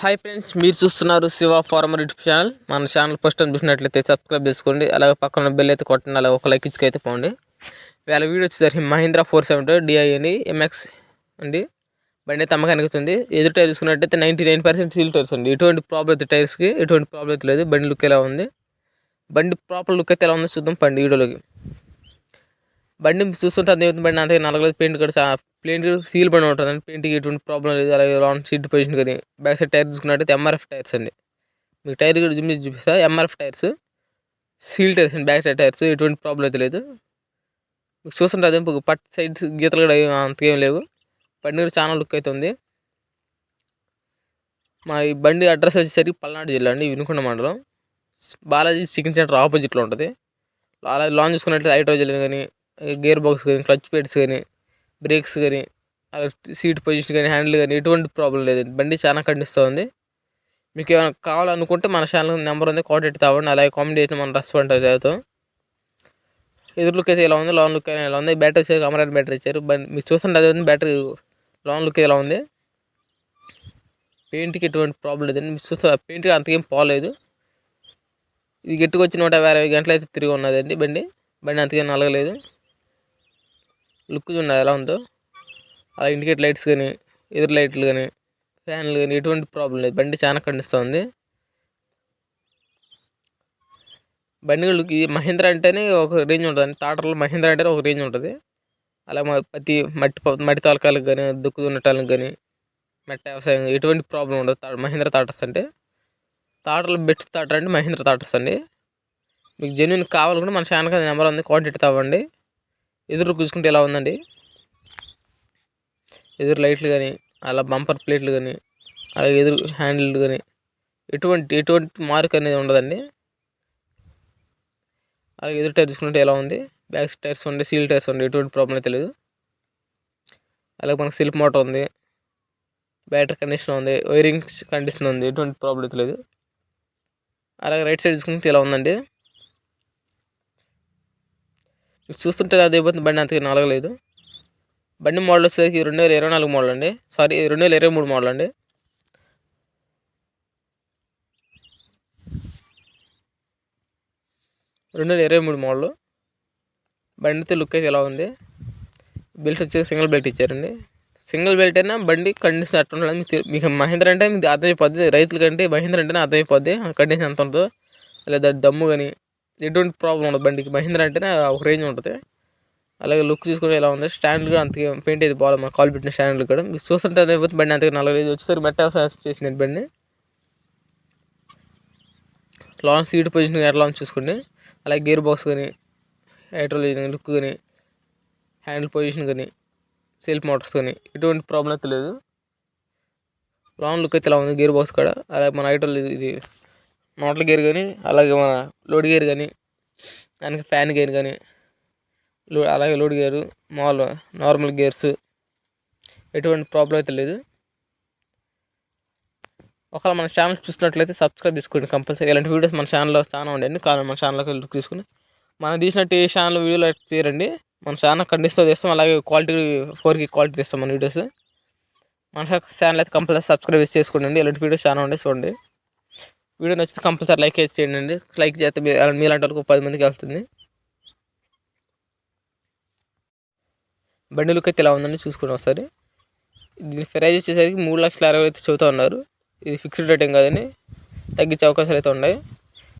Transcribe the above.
Hi friends మీరు చూస్తున్నారు Shiva farmer YouTube channel. మన ఛానల్ ఫస్ట్ టైం చూసినట్లయితే సబ్స్క్రైబ్ చేసుకోండి. అలాగే పక్కన బెల్ అయితే కొట్టండి. అలాగే ఒక లైక్ ఇచ్చుకైతే పోండి. వేళ వీడియో వచ్చేసరికి మహీంద్రా ఫోర్ సెవెంటీ డిఐ అని ఎంఎక్స్ అండి. బండి అయితే అమ్మకానికి వస్తుంది. ఎదురు టైర్ చూసుకున్నట్టయితే ninety nine percent seal tyres అండి. ఎటువంటి ప్రాబ్లం అయితే టైర్స్కి ఎటువంటి ప్రాబ్లం అయితే లేదు. బండి లుక్ ఎలా ఉంది? బండి ప్రాపర్ లుక్ అయితే ఎలా ఉందో చూద్దాం. పండి వీడియోలోకి. బండి చూస్తుంటే అదే బండి అంతగా నలగలేదు పెయింట్ కూడా ప్లేన్ సీల్ బండి ఉంటుంది అండి. పెయింట్కి ఎటువంటి ప్రాబ్లం లేదు. అలాగే లాంగ్ సీట్ పొజిషన్ కానీ బ్యాక్ సైడ్ టైర్ చూసుకున్నట్టయితే ఎంఆర్ఎఫ్ టైర్స్ అండి. మీకు టైర్ కూడా చూపించి చూపిస్తా. ఎంఆర్ఎఫ్ టైర్స్ సీల్ టైర్స్ అండి. బ్యాక్ సైడ్ టైర్స్ ఎటువంటి ప్రాబ్లం అయితే లేదు. మీకు చూస్తుంటే అదే పట్ సైడ్స్ గీతలు కూడా అంతకేం లేవు. బండి కూడా చాలా లుక్ అయితే ఉంది. మా ఈ బండి అడ్రస్ వచ్చేసరికి పల్నాడు జిల్లా అండి. వినుకొండ మండలం. బాలాజీ చికెన్ సెంటర్ ఆపోజిట్లో ఉంటుంది. అలాగే లాంచ్ చూసుకున్నట్లయితే హైడ్రోజన్ కానీ గేర్ బాక్స్ కానీ క్లచ్ ప్లేట్స్ కానీ బ్రేక్స్ కానీ సీట్ పొజిషన్ కానీ హ్యాండిల్ కానీ ఎటువంటి ప్రాబ్లం లేదు. బండి చాలా కండిస్తూ మీకు ఏమైనా కావాలనుకుంటే మన ఛానల్ నెంబర్ ఉంది కాంటాక్ట్ అవ్వండి. అలాగే కామెంట్ చేసిన మన రెస్పాండ్ అవుతాం. ఎదురు లుక్ అయితే ఇలా ఉంది? లాంగ్ లుక్ అయితే ఎలా ఉంది? బ్యాటరీ వచ్చారు అమరాన్ బ్యాటరీ ఇచ్చారు బండి మీరు చూస్తుంటే అదే ఉంది బ్యాటరీ లాంగ్ లుక్ ఇలా ఉంది? పెయింట్కి ఎటువంటి ప్రాబ్లం లేదండి. మీరు చూస్తే పెయింట్కి అంతకేం పోలేదు ఇది గట్టిగా వచ్చి నూట యాభై గంటలు అయితే తిరిగి ఉన్నదండి బండి. బండి అంతకేం నలగలేదు. లుక్ చూడండి ఎలా ఉందో. అలా ఇండికేట్ లైట్స్ కానీ ఎదురు లైట్లు కానీ ఫ్యాన్లు కానీ ఎటువంటి ప్రాబ్లం లేదు. బండి చాలా కండిస్తూ ఉంది బండి లుక్ ఈ మహీంద్ర అంటేనే ఒక రేంజ్ ఉంటుంది టాటర్లో మహీంద్ర అంటేనే ఒక రేంజ్ ఉంటుంది. అలా ప్రతి మట్టి మట్టి తలకాలకు కానీ దుక్కు దున్నటానికి కానీ మెట్ట వ్యవసాయం ఎటువంటి ప్రాబ్లం ఉండదు. మహేంద్ర తాటర్స్ అంటే. తాటర్లు బెస్ట్ తాటర్ అంటే మహేంద్ర తాటర్స్ అండి. మీకు జెన్యున్ కావాలనుకుంటే మన ఛానల్ నెంబర్ ఉంది. కాంటాక్ట్ అవ్వండి. ఎదురు కూర్చుకుంటే ఎలా ఉందండి? ఎదురు లైట్లు కానీ అలా బంపర్ ప్లేట్లు కానీ అలాగే ఎదురు హ్యాండిల్ కానీ ఎటువంటి ఎటువంటి మార్క్ అనేది ఉండదండి. అలాగే ఎదురు టైర్ తీసుకుంటే ఎలా ఉంది? బ్యాక్ టైర్స్ ఉండే సీల్ టైర్స్ ఉండే ఎటువంటి ప్రాబ్లం అయితే లేదు. అలాగే మనకు సెల్ఫ్ మోటార్ ఉంది. బ్యాటరీ కండిషన్ ఉంది వైరింగ్ కండిషన్ ఉంది ఎటువంటి ప్రాబ్లం అయితే లేదు. అలాగే రైట్ సైడ్ తీసుకుంటే ఎలా ఉందండి? చూస్తుంటే అదే పోతుంది బండి అంతగా నలగలేదు. బండి మోడల్ వచ్చేసరికి రెండు వేల ఇరవై నాలుగు మోడల్ అండి. సారీ రెండు వేల ఇరవై మూడు మోడల్ అండి. రెండు వేల ఇరవై మూడు మోడల్. బండి అయితే లుక్ అయితే ఎలా ఉంది? బెల్ట్ వచ్చేసి సింగిల్ బెల్ట్ ఇచ్చారండి. సింగిల్ బెల్ట్ అయినా బండి కండిషన్ అట్లా ఉండదు మీకు మీకు మహేంద్ర అంటే మీకు అర్థమైపోద్ది. రైతులకంటే మహేంద్ర అంటేనే అర్థమైపోద్ది. కండిషన్ ఎంత ఉంటుందో లేదా దమ్ము కానీ ఎటువంటి ప్రాబ్లం ఉండదు. బండికి మహేంద్ర అంటేనే ఒక రేంజ్ ఉంటుంది. అలాగే లుక్ చూసుకుంటే ఎలా ఉంది? స్టాండ్ కూడా అంతగా పెయింట్ అయితే బాగా మన కాల్ పెట్టిన స్టాండ్లు కూడా. మీకు చూస్తుంటే అదైపోతే బండి అంతగా నలభై వచ్చేసరికి మెట్ట చేసింది బండి? లాంగ్ సీట్ పొజిషన్ ఎట్లా లాంచ్ చూసుకోండి. అలాగే గేర్ బాక్స్ కానీ హైడ్రోలిక్ లుక్ కానీ హ్యాండిల్ పొజిషన్ కానీ సెల్ఫ్ మోటార్స్ కానీ ఎటువంటి ప్రాబ్లం అయితే లేదు. లాంగ్ లుక్ అయితే ఇలా ఉంది? గేర్ బాక్స్ కూడా. అలాగే మన హైడ్రోల్ ఇది నోట్ల గేర్ కానీ అలాగే మన లోడ్ గేర్ కానీ దానికి ఫ్యాన్ గేర్ కానీ లో అలాగే లోడ్ గేరు మామూలు నార్మల్ గేర్స్ ఎటువంటి ప్రాబ్లం అయితే లేదు. ఒకవేళ మన ఛానల్ చూసినట్లయితే సబ్స్క్రైబ్ చేసుకోండి కంపల్సరీ ఇలాంటి వీడియోస్ మన ఛానల్లో చాలా ఉండండి. కానీ మన ఛానల్కి లుక్ తీసుకుని మనం తీసినట్టు ఏ ఛానల్ వీడియోలు తీరండి మన ఛానల్ కండిస్తో తీస్తాం. అలాగే క్వాలిటీ ఫోర్కి క్వాలిటీ తీస్తాం మన వీడియోస్. మన ఛానల్ అయితే కంపల్సరీ సబ్స్క్రైబ్ చేసుకోండి. ఇలాంటి వీడియోస్ చాలా ఉండే చూడండి. వీడియో నచ్చితే కంపల్సరీ లైక్ చేయండి. లైక్ చేస్తే మీలాంటి వాళ్ళకి పది మందికి వెళ్తుంది. బండి లుక్ అయితే ఇలా ఉందండి చూసుకుని ఒకసారి. దీని ప్రైజ్ వచ్చేసరికి మూడు లక్షల అరవై అయితే చదువుతూ ఉన్నారు. ఇది ఫిక్స్డ్ రేట్ ఏం కాదని తగ్గించే అవకాశాలు అయితే ఉన్నాయి.